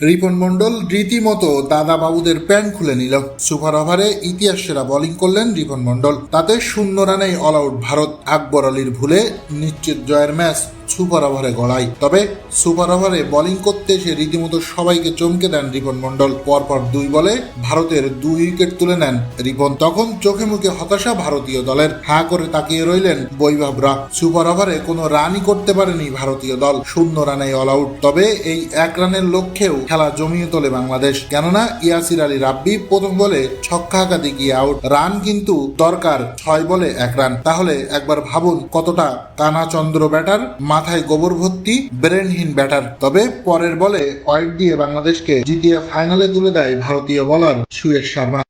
রিপন মণ্ডল রীতিমতো দাদা বাবুদের প্যান্ট খুলে নিল। সুপার ওভারে ইতিহাস সেরা বোলিং করলেন রিপন মন্ডল তাতে শূন্য রানেই অল আউট ভারত আকবর আলীর ভুলে নিশ্চিত জয়ের ম্যাচ সুপার ওভারে গড়াই। তবে সুপার ওভারে বোলিং করতে এসে রীতিমতো সবাইকে চমকে দেন রিপন মণ্ডল। পরপর দুই বলে ভারতের দুই উইকেট তুলে নেন রিপন। তখন চোখে মুখে হতাশা ভারতীয় দলের। হাঁ করে তাকিয়ে রইলেন বৈভবরা। সুপার ওভারে কোনো রানই করতে পারেনি ভারতীয় দল। শূন্য রানে অল আউট তবে এই এক রানের লক্ষ্যেও খেলা জমিয়ে তোলে বাংলাদেশ। কেননা ইয়াসির আলী রাব্বি প্রথম বলে ছক্কা হাঁকাতে গিয়ে আউট রান কিন্তু দরকার, ছয় বলে এক রান। তাহলে একবার ভাবুন কতটা কানা চন্দ্র ব্যাটার মাথায় গোবর ভর্তি ব্রেনহীন ব্যাটার। তবে পরের বলে কয়েক দিয়ে বাংলাদেশকে জিতিয়ে ফাইনালে তুলে দেয় ভারতীয় বলার সুয়েশ শর্মা।